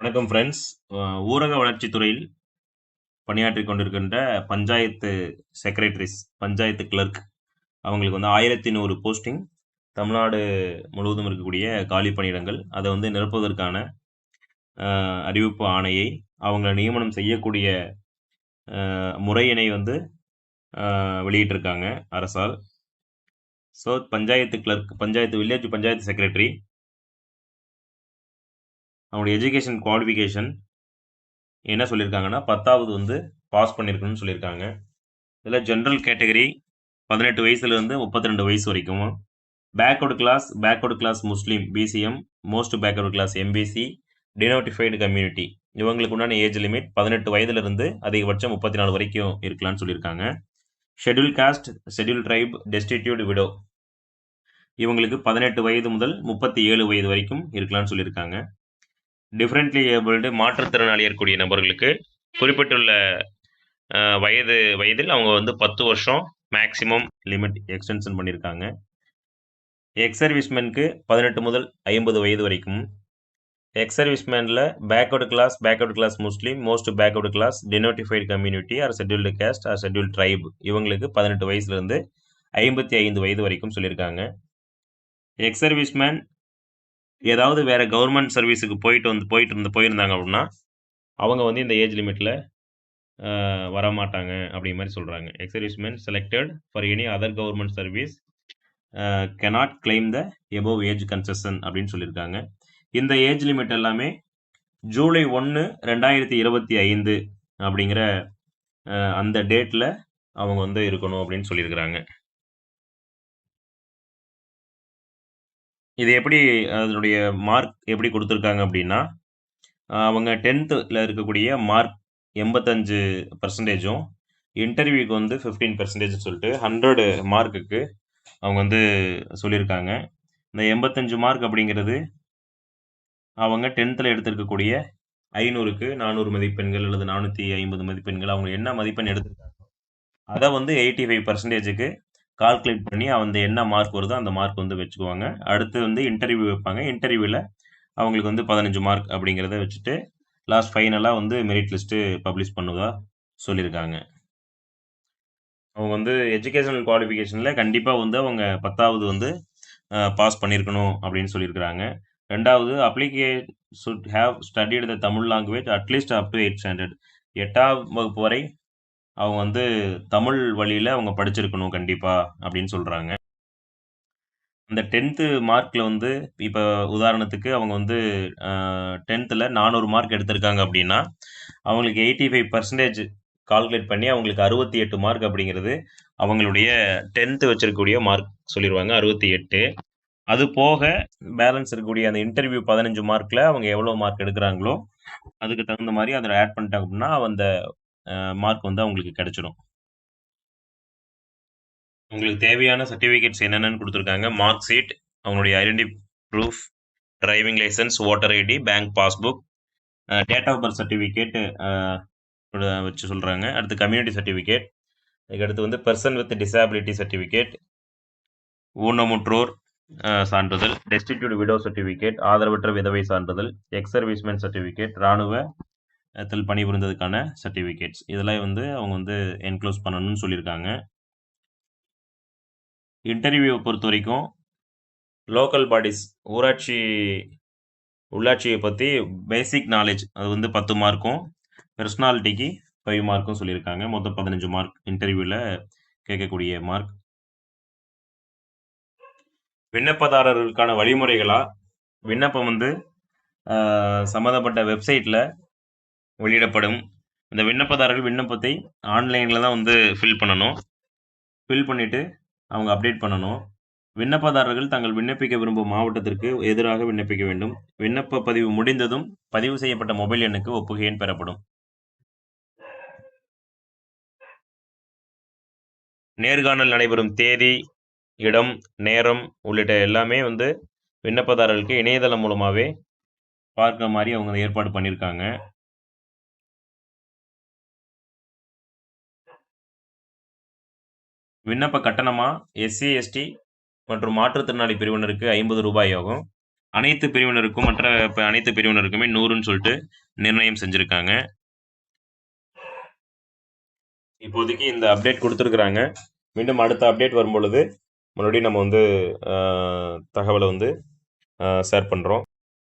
வணக்கம் ஃப்ரெண்ட்ஸ். ஊரக வளர்ச்சித்துறையில் துறையில் கொண்டிருக்கின்ற பஞ்சாயத்து செக்ரட்டரிஸ், பஞ்சாயத்து கிளர்க் அவங்களுக்கு வந்து 1100 போஸ்டிங் தமிழ்நாடு முழுவதும் இருக்கக்கூடிய காலி பணியிடங்கள். அதை வந்து நிரப்புவதற்கான அறிவிப்பு ஆணையை, அவங்கள நியமனம் செய்யக்கூடிய முறையினை வந்து வெளியிட்டிருக்காங்க அரசால். So panchayat clerk, panchayat village panchayat secretary அவனுடைய எஜுகேஷன் குவாலிஃபிகேஷன் என்ன சொல்லியிருக்காங்கன்னா, 10வது வந்து பாஸ் பண்ணியிருக்கணும்னு சொல்லியிருக்காங்க. இதில் ஜென்ரல் கேட்டகரி பதினெட்டு வயசுலேருந்து முப்பத்தி ரெண்டு வயசு வரைக்கும். Backward class, backward class Muslim BCM, most backward class MBC, denotified community இவங்களுக்கு உண்டான ஏஜ் லிமிட் பதினெட்டு வயதுலேருந்து அதிகபட்சம் 34 வரைக்கும் இருக்கலாம்னு சொல்லியிருக்காங்க. Schedule caste, schedule tribe, destitute widow இவங்களுக்கு 18 வயது முதல் 37 வயது வரைக்கும் இருக்கலாம்னு சொல்லியிருக்காங்க. டிஃப்ரெண்ட்லி ஏபிள்டு மாற்றுத்திறனாளி இருக்கக்கூடிய நபர்களுக்கு குறிப்பிட்டுள்ள வயது வயதில் அவங்க வந்து 10 வருஷம் மேக்ஸிமம் லிமிட் எக்ஸ்டென்ஷன் பண்ணியிருக்காங்க. எக்ஸ் சர்வீஸ்மேனுக்கு பதினெட்டு முதல் 50 வயது வரைக்கும். Ex சர்வீஸ்மேனில் backward class, backward class Muslim, most backward class, denotified community or scheduled caste or scheduled tribe இவங்களுக்கு பதினெட்டு வயசுலேருந்து ஐம்பத்தி ஐந்து வயது வரைக்கும் சொல்லியிருக்காங்க. எக்ஸ் சர்வீஸ்மேன் ஏதாவது வேறு கவர்மெண்ட் சர்வீஸுக்கு போயிட்டு வந்து போயிட்டு இருந்து போயிருந்தாங்க அப்படின்னா, அவங்க வந்து இந்த ஏஜ் லிமிட்டில் வரமாட்டாங்க அப்படிங்கிற மாதிரி சொல்கிறாங்க ex serviceman selected for any other government service cannot claim the above age concession அப்படின்னு சொல்லியிருக்காங்க. இந்த ஏஜ் லிமிட் எல்லாமே ஜூலை 1, 2025 அப்படிங்கிற அந்த டேட்டில் அவங்க வந்து இருக்கணும் அப்படின்னு சொல்லியிருக்கிறாங்க. இது எப்படி அதனுடைய மார்க் எப்படி கொடுத்துருக்காங்க அப்படின்னா, அ அவங்க 10த்ல இருக்கக்கூடிய மார்க் 85% இன்டர்வியூக்கு வந்து 15% சொல்லிட்டு 100 மார்க்குக்கு அவங்க வந்து சொல்லியிருக்காங்க. இந்த 85 மார்க் அப்படிங்கிறது அவங்க 10த்ல எடுத்திருக்கக்கூடிய 500க்கு 400 மதிப்பெண்கள் அல்லது 450 மதிப்பெண்கள் அவங்க என்ன மதிப்பெண் எடுத்திருக்காங்களோ, அத வந்து 85%க்கு கால்குலேட் பண்ணி அந்த என்ன மார்க் வருதோ அந்த மார்க் வந்து வச்சுக்குவாங்க. அடுத்து வந்து இன்டர்வியூ வைப்பாங்க. இன்டர்வியூவில் அவங்களுக்கு வந்து 15 மார்க் அப்படிங்கிறத வச்சுட்டு லாஸ்ட் ஃபைனலாக வந்து மெரிட் லிஸ்ட்டு பப்ளிஷ் பண்ணுவதா சொல்லியிருக்காங்க. அவங்க வந்து எஜுகேஷனல் குவாலிஃபிகேஷனில் கண்டிப்பாக வந்து அவங்க 10வது வந்து பாஸ் பண்ணியிருக்கணும் அப்படின்னு சொல்லியிருக்கிறாங்க. 2வது applicant should have studied the Tamil language at least up to eight standard எட்டாம் வகுப்பு வரை அவங்க வந்து தமிழ் வழியில அவங்க படிச்சிருக்கணும் கண்டிப்பா அப்படின்னு சொல்றாங்க. அந்த 10த் மார்க்ல வந்து இப்ப உதாரணத்துக்கு அவங்க வந்து அ 10த்ல 400 மார்க் எடுத்திருக்காங்க அப்படின்னா, அவங்களுக்கு 85% கால்குலேட் பண்ணி அவங்களுக்கு 68 மார்க் அப்படிங்கிறது அவங்களுடைய 10த் வச்சிருக்கக்கூடிய மார்க் சொல்லிருவாங்க 68. அது போக பேலன்ஸ் இருக்கக்கூடிய அந்த இன்டர்வியூ 15 மார்க்ல அவங்க எவ்வளோ மார்க் எடுக்குறாங்களோ, அதுக்கு தகுந்த மாரி அதில் ஆட் பண்ணிட்டாங்க அப்படின்னா, அந்த மார்க் வந்து அவங்களுக்கு கிடைச்சிடும். உங்களுக்கு தேவையான சர்டிஃபிகேட்ஸ் என்னென்னு கொடுத்துருக்காங்க. மார்க் ஷீட், அவங்களுடைய identity proof, driving licence voter ID, bank passbook, date of birth certificate வச்சு சொல்கிறாங்க அடுத்து கம்யூனிட்டி சர்டிஃபிகேட் அதுக்கடுத்து வந்து பர்சன் வித் டிசபிலிட்டி சர்டிஃபிகேட் ஊனமுற்றோர் சான்றிதழ், டெஸ்டிடியூட் விடோ சர்டிஃபிகேட் ஆதரவற்ற விதவை சான்றிதழ், எக்ஸ் சர்வீஸ்மேன் சர்டிஃபிகேட் ராணுவ த்தில் பணிபுரிந்ததுக்கான சர்டிஃபிகேட்ஸ் இதெல்லாம் வந்து அவங்க வந்து என்க்ளோஸ் பண்ணணும்னு சொல்லியிருக்காங்க. இன்டெர்வியூவை பொறுத்த வரைக்கும் லோக்கல் பாடிஸ் ஊராட்சி உள்ளாட்சியை பற்றி பேசிக் நாலேஜ் அது வந்து 10 மார்க்கும், பெர்சனாலிட்டிக்கு ஃபைவ் மார்க்கும் சொல்லியிருக்காங்க. மொத்தம் 15 மார்க் இன்டர்வியூவில் கேட்கக்கூடிய மார்க். விண்ணப்பதாரர்களுக்கான வழிமுறைகளாக விண்ணப்பம் வந்து சம்மந்தப்பட்ட வெப்சைட்டில் வெளியிடப்படும். இந்த விண்ணப்பதாரர்கள் விண்ணப்பத்தை ஆன்லைனில் தான் வந்து ஃபில் பண்ணணும். ஃபில் பண்ணிவிட்டு அவங்க அப்டேட் பண்ணணும். விண்ணப்பதாரர்கள் தாங்கள் விண்ணப்பிக்க விரும்பும் மாவட்டத்திற்கு எதிராக விண்ணப்பிக்க வேண்டும். விண்ணப்ப பதிவு முடிந்ததும் பதிவு செய்யப்பட்ட மொபைல் எண்ணுக்கு ஒப்புகை எண் பெறப்படும். நேர்காணல் நடைபெறும் தேதி, இடம், நேரம் உள்ளிட்ட எல்லாமே வந்து விண்ணப்பதாரர்களுக்கு இணையதளம் மூலமாகவே பார்க்குற மாதிரி அவங்க ஏற்பாடு பண்ணியிருக்காங்க. விண்ணப்ப கட்டணமாக எஸ்சி, எஸ்டி மற்றும் மாற்றுத்திறனாளி பிரிவினருக்கு ஐம்பது ரூபாய் ஆகும். அனைத்து பிரிவினருக்கும் மற்ற இப்போ அனைத்து பிரிவினருக்குமே நூறுன்னு சொல்லிட்டு நிர்ணயம் செஞ்சுருக்காங்க. இப்போதைக்கு இந்த அப்டேட் கொடுத்துருக்குறாங்க. மீண்டும் அடுத்த அப்டேட் வரும்பொழுது மறுபடியும் நம்ம வந்து தகவலை வந்து ஷேர் பண்ணுறோம்